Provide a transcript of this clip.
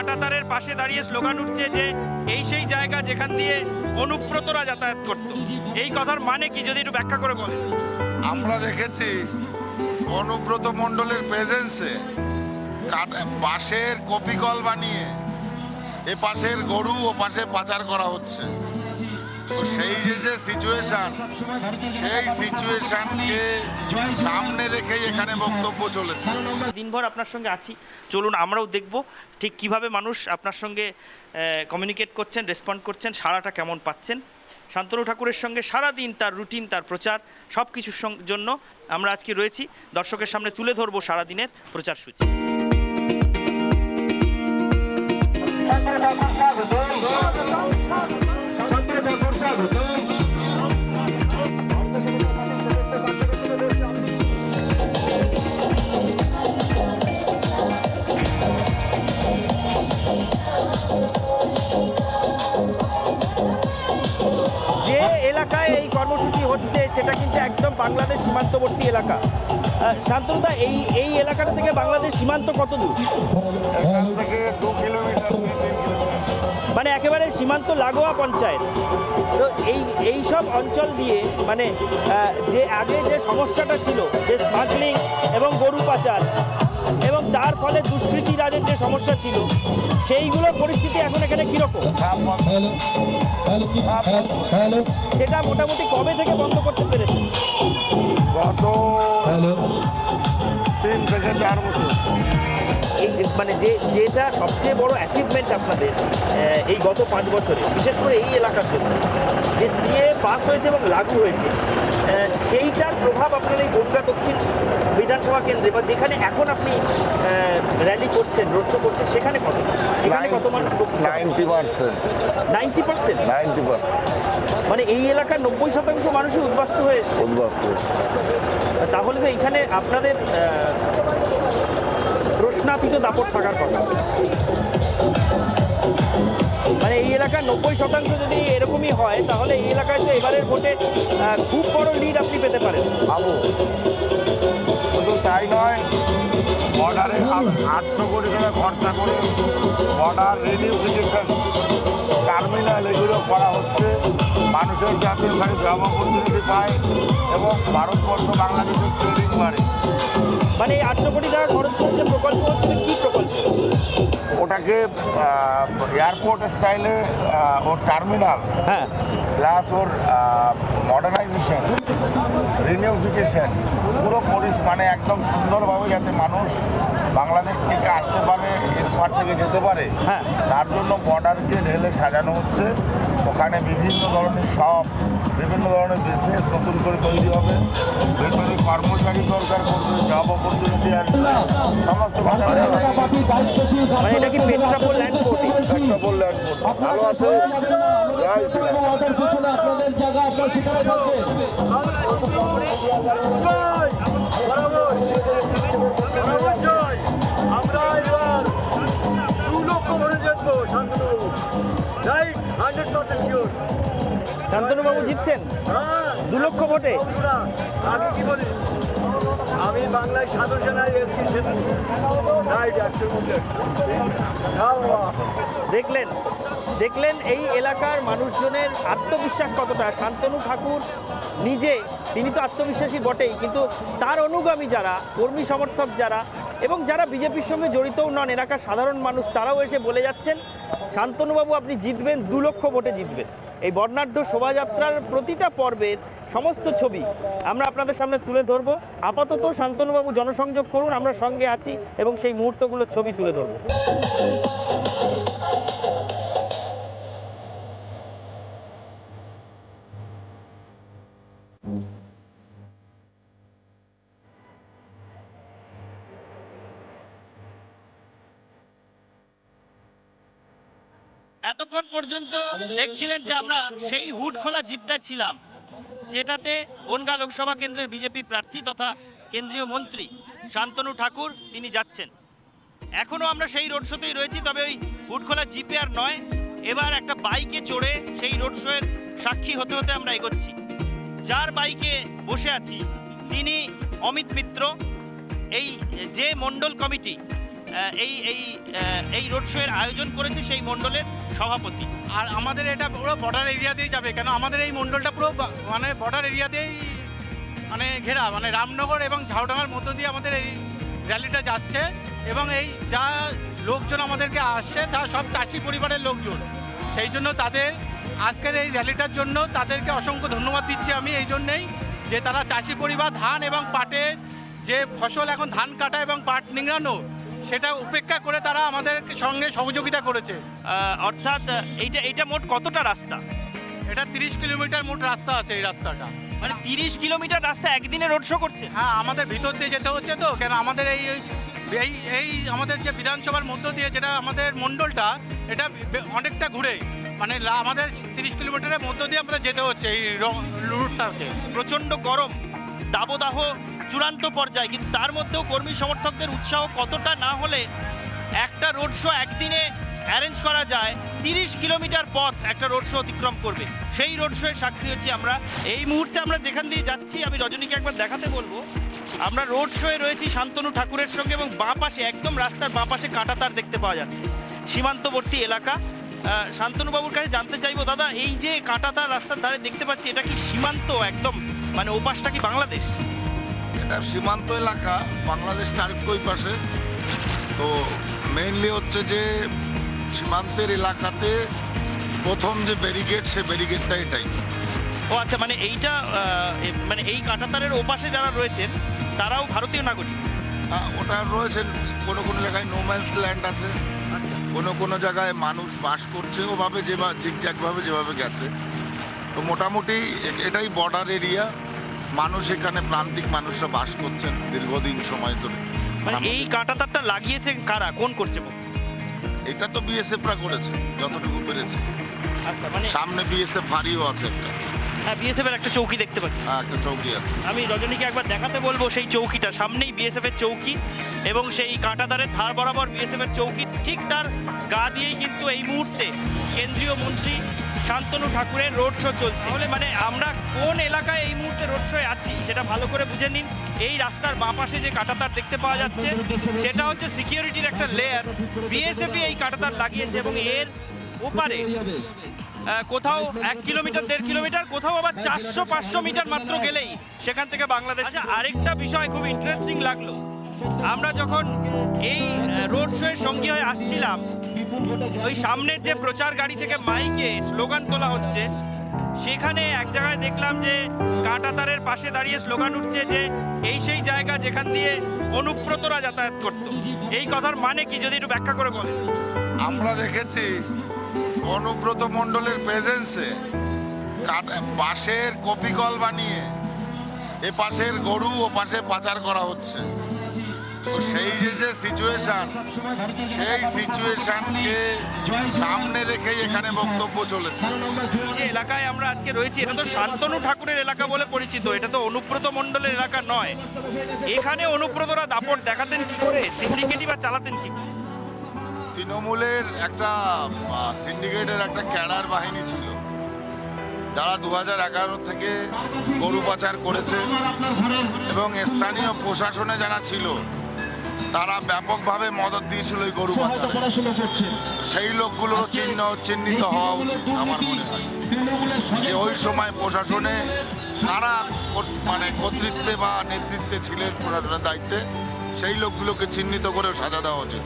কাটাতারের পাশে দাঁড়িয়ে স্লোগান উঠছে যে, এই সেই জায়গা যেখান দিয়ে অনুব্রতরা যাতায়াত করত। এই কথার মানে কি, যদি একটু ব্যাখ্যা করে বলেন? আমরা দেখেছি অনুব্রত মণ্ডলের প্রেজেন্সে পাশের কপিকল বানিয়ে, এ পাশের গরু, ও পাশে পাচার করা হচ্ছে। তো সেই যে যে সিচুয়েশন সেই সিচুয়েশনকে সামনে রেখেই এখানে বক্তব্য চলেছে। দিনভর আপনার সঙ্গে আছি। চলুন আমরাও দেখব ঠিক কীভাবে মানুষ আপনার সঙ্গে কমিউনিকেট করছেন রেসপন্ড করছেন, সারাটা কেমন পাচ্ছেন। শান্তনু ঠাকুরের সঙ্গে সারা দিন তার রুটিন তার প্রচার সব কিছুর জন্য আমরা আজকে রয়েছি। দর্শকের সামনে তুলে ধরবো সারাদিনের প্রচার সূচি। বাংলাদেশ সীমান্তবর্তী এলাকা। শান্তনুদা, এই এই এলাকাটা থেকে বাংলাদেশ সীমান্ত কত দূর? মানে একেবারে সীমান্ত লাগোয়া পঞ্চায়েত। তো এই এই সব অঞ্চল দিয়ে মানে যে আগে যে সমস্যাটা ছিল, যে স্মাগলিং এবং গরু পাচার তার ফলে দুষ্কৃতি রাজের যে সমস্যা ছিল সেইগুলোর পরিস্থিতি এখন এখানে কীরকম? সেটা মোটামুটি কবে থেকে বন্ধ করতে পেরেছে? গত হ্যালো। তিন থেকে চার বছর। মানে যে যেটা সবচেয়ে বড় অ্যাচিভমেন্ট আপনাদের এই গত পাঁচ বছরে বিশেষ করে এই এলাকার জন্য যে সিএ পাস হয়েছে এবং লাগু হয়েছে সেইটার প্রভাব আপনার এই বনগা দক্ষিণ বিধানসভা কেন্দ্রে বা যেখানে এখন আপনি র্যালি করছেন রোড শো করছেন সেখানে কত? এখানে কত মানুষ ninety percent. Ninety percent? Ninety percent. মানে এই এলাকার নব্বই শতাংশ মানুষই উদ্বাস্ত হয়ে এসছে। উদ্বাস্ত তাহলে তো এইখানে আপনাদের আহ, দাপট থাকার কথা। মানে এই এলাকার নব্বই শতাংশ যদি এরকমই হয় তাহলে এই এলাকায় তো এবারের ভোটে খুব বড় লিড আপনি পেতে পারেন। পাবো শুধু তাই নয় বর্ডারে আটশো কোটি টাকা খরচা করে বর্ডার রিনিউফিকেশন টার্মিনাল এগুলো করা হচ্ছে। মানুষের যাতে ওখানে জব অপরচুনিটি পায় এবং ভারতবর্ষ বাংলাদেশের ট্রেডিং বাড়ে। মানে এই আটশো কোটি টাকা খরচ করছে প্রকল্প হচ্ছে কী প্রকল্প? ওটাকে এয়ারপোর্ট স্টাইলে ওর টার্মিনাল হ্যাঁ। প্লাস ওর মডার্নাইজেশন রিনিউফিকেশন পুরো পরিস মানে একদম সুন্দরভাবে যাতে মানুষ বাংলাদেশ থেকে আসতে পারে এরপর থেকে যেতে পারে হ্যাঁ। তার জন্য বর্ডারকে ঢেলে সাজানো হচ্ছে। ওখানে বিভিন্ন ধরনের শপ বিভিন্ন ধরনের বিজনেস নতুন করে তৈরি হবে। ভেতরে কর্মচারী দরকার পড়বে জব অপরচুনিটি আসবে সমস্ত মানে এটা কি পেট্রাপোল ল্যান্ড ভালো আছে? জয় শ্রীরাম। আপনাদের জায়গা আপনার সেখানে থাকবেন। দু জিতবো Shantanu. Right hundred percent sure শান্তনুবাবু জিতছেন? হ্যাঁ। দু লক্ষ ভোটে? আমি কি বলি? আমি বাংলায় সাধু রাইট মধ্যে হ্যাঁ বাবা। দেখলেন দেখলেন এই এলাকার মানুষজনের আত্মবিশ্বাস কতটা? শান্তনু ঠাকুর নিজে তিনি তো আত্মবিশ্বাসী বটেই কিন্তু তার অনুগামী যারা কর্মী সমর্থক যারা এবং যারা বিজেপির সঙ্গে জড়িতও নন, এলাকার সাধারণ মানুষ, তারাও এসে বলে যাচ্ছেন, শান্তনুবাবু আপনি জিতবেন, দু লক্ষ ভোটে জিতবেন। এই বর্ণাঢ্য শোভাযাত্রার প্রতিটা পর্বের সমস্ত ছবি আমরা আপনাদের সামনে তুলে ধরব। আপাতত শান্তনুবাবু জনসংযোগ করুন, আমরা সঙ্গে আছি এবং সেই মুহূর্তগুলোর ছবি তুলে ধরবো। এতক্ষণ পর্যন্ত দেখছিলেন যে আমরা সেই হুড খোলা জিপটা ছিলাম যেটাতে বনগা লোকসভা কেন্দ্রের বিজেপি প্রার্থী তথা কেন্দ্রীয় মন্ত্রী শান্তনু ঠাকুর তিনি যাচ্ছেন। এখনও আমরা সেই রোড শোতেই রয়েছি তবে ওই হুড খোলা জিপে আর নয় এবার একটা বাইকে চড়ে সেই রোড শোয়ের সাক্ষী হতে হতে আমরা এগোচ্ছি। যার বাইকে বসে আছি তিনি অমিত মিত্র। এই যে মণ্ডল কমিটি এই এই এই রোড শো এর আয়োজন করেছে সেই মণ্ডলের সভাপতি। আর আমাদের এটা পুরো বর্ডার এরিয়া দিয়েই যাবে, কেন আমাদের এই মণ্ডলটা পুরো মানে বর্ডার এরিয়া দিয়েই মানে ঘেরা মানে রামনগর এবং ঝাউডাঙ্গার মধ্য দিয়ে আমাদের এই র্যালিটা যাচ্ছে এবং এই যা লোকজন আমাদেরকে আসছে, তা সব চাষি পরিবারের লোকজন। সেই জন্য তাদের, আজকের এই র্যালিটার জন্য তাদেরকে অসংখ্য ধন্যবাদ দিচ্ছি আমি এই জন্যেই যে তারা চাষি পরিবার, ধান এবং পাটের যে ফসল, এখন ধান কাটা এবং পাট নিংড়ানো সেটা উপেক্ষা করে তারা আমাদের সঙ্গে সহযোগিতা করেছে। অর্থাৎ এইটা এইটা মোট কতটা রাস্তা? এটা তিরিশ কিলোমিটার মোট রাস্তা আছে এই রাস্তাটা। মানে তিরিশ কিলোমিটার রাস্তা একদিনে রোড শো করছে? হ্যাঁ আমাদের ভিতর দিয়ে যেতে হচ্ছে তো কেন আমাদের এই এই এই আমাদের যে বিধানসভার মধ্য দিয়ে যেটা আমাদের মণ্ডলটা এটা অনেকটা ঘুরে। মানে আমাদের তিরিশ কিলোমিটারের মধ্য দিয়ে আমাদের যেতে হচ্ছে এই র- রুটটাতে প্রচণ্ড গরম দাবদাহ চূড়ান্ত পর্যায়ে, কিন্তু তার মধ্যেও কর্মী সমর্থকদের উৎসাহ কতটা না হলে একটা রোড শো একদিনে অ্যারেঞ্জ করা যায়, তিরিশ কিলোমিটার পথ একটা রোড শো অতিক্রম করবে। সেই রোড শোয়ের সাক্ষী হচ্ছি আমরা। এই মুহূর্তে আমরা যেখান দিয়ে যাচ্ছি, আমি রজনীকে একবার দেখাতে বলব। আমরা রোড শোয়ে রয়েছি শান্তনু ঠাকুরের সঙ্গে এবং বাঁ পাশে, একদম রাস্তার বাঁ পাশে কাঁটাতার দেখতে পাওয়া যাচ্ছে। সীমান্তবর্তী এলাকা। শান্তনুবাবুর কাছে জানতে চাইব, দাদা, এই যে কাঁটাতার রাস্তার ধারে দেখতে পাচ্ছি, এটা কি সীমান্ত একদম? মানে ওপাশটা কি বাংলাদেশ? এটা সীমান্ত এলাকা বাংলাদেশ আরেকটু ওই পাশে। তো মেইনলি হচ্ছে যে সীমান্তের এলাকাতে প্রথম যে ব্যারিকেড সে ব্যারিকেডটা এটাই। ও আচ্ছা মানে এইটা মানে এই কাঁটাতারের ওপাশে যারা রয়েছেন তারাও ভারতীয় নাগরিক? ওটা রয়েছেন কোনো কোনো জায়গায় নোম্যান্স ল্যান্ড আছে। কোনো কোনো জায়গায় মানুষ বাস করছে ওভাবে যেভাবে ঠিকঠাকভাবে যেভাবে গেছে। তো মোটামুটি এটাই বর্ডার এরিয়া মানুষ এখানে প্রান্তিক মানুষরা বাস করছেন দীর্ঘদিন সময় ধরে। মানে এই কাঁটাতারটা লাগিয়েছে কারা? কোন কর্তৃপক্ষ এটা তো বিএসএফরা করেছে যতটুকু পেরেছে। আচ্ছা মানে সামনে বিএসএফ ফাঁড়িও আছে একটা। হ্যাঁ বিএসএফ এর একটা চৌকি দেখতে পাচ্ছি। হ্যাঁ, একটা চৌকি আছে। আমি রজনীকে একবার দেখাতে বলব সেই চৌকিটা সামনেই বিএসএফ এর চৌকি এবং সেই কাঁটাতারের ধার বরাবর বিএসএফ এর চৌকি ঠিক তার গা দিয়েই কিন্তু এই মুহূর্তে কেন্দ্রীয় মন্ত্রী শান্তনু ঠাকুরের রোড শো চলছে। তাহলে মানে আমরা কোন এলাকায় এই মুহূর্তে রোড শোয়ে আছি, সেটা ভালো করে বুঝে নিন। এই রাস্তার বাঁ পাশে যে কাঁটাতার দেখতে পাওয়া যাচ্ছে, সেটা হচ্ছে সিকিউরিটির একটা লেয়ার বিএসএফ এই কাঁটাতার লাগিয়েছে এবং এর ওপারে কোথাও এক কিলোমিটার, দেড় কিলোমিটার, কোথাও আবার চারশো, পাঁচশো মিটার মাত্র গেলেই সেখান থেকে বাংলাদেশ আচ্ছা আরেকটা বিষয় খুব ইন্টারেস্টিং লাগল। আমরা যখন এই রোড শো এর সঙ্গী হয়ে আসছিলাম ওই সামনের যে প্রচার গাড়ি থেকে মাইকে স্লোগান তোলা হচ্ছে, সেখানে এক জায়গায় দেখলাম যে কাঁটাতারের পাশে দাঁড়িয়ে স্লোগান উঠছে যে এই সেই জায়গা যেখান দিয়ে অনুব্রতরা যাতায়াত করত। এই কথার মানে কি? যদি একটু ব্যাখ্যা করে বলেন। আমরা দেখেছি অনুব্রত মণ্ডলের প্রেজেন্সে পাশের কপিকল বানিয়ে এ পাশের গরু ও পাশে পাচার করা হচ্ছে। তো সেই যে যে সিচুয়েশন সেই সিচুয়েশনকে সামনে রেখেই এখানে বক্তব্য চলেছে। যে এলাকায় আমরা আজকে রয়েছি এটা তো শান্তনু ঠাকুরের এলাকা বলে পরিচিত এটা তো অনুব্রত মণ্ডলের এলাকা নয়। এখানে অনুব্রতরা দাপট দেখাতেন কি করে? সিন্ডিকেটই বা চালাতেন কি তৃণমূলের একটা সিন্ডিকেটের একটা ক্যাডার বাহিনী ছিল। যারা দু এগারো থেকে গরু পাচার করেছে এবং স্থানীয় প্রশাসনে যারা ছিল তারা ব্যাপকভাবে মদত দিয়েছিল এই গরু পাচারে সেই লোকগুলো চিহ্ন চিহ্নিত হওয়া উচিত আমার মনে হয়। যে ওই সময় প্রশাসনে কারা মানে কর্তৃত্বে বা নেতৃত্বে ছিলেন প্রশাসনের দায়িত্বে সেই লোকগুলোকে চিহ্নিত করেও সাজা দেওয়া উচিত।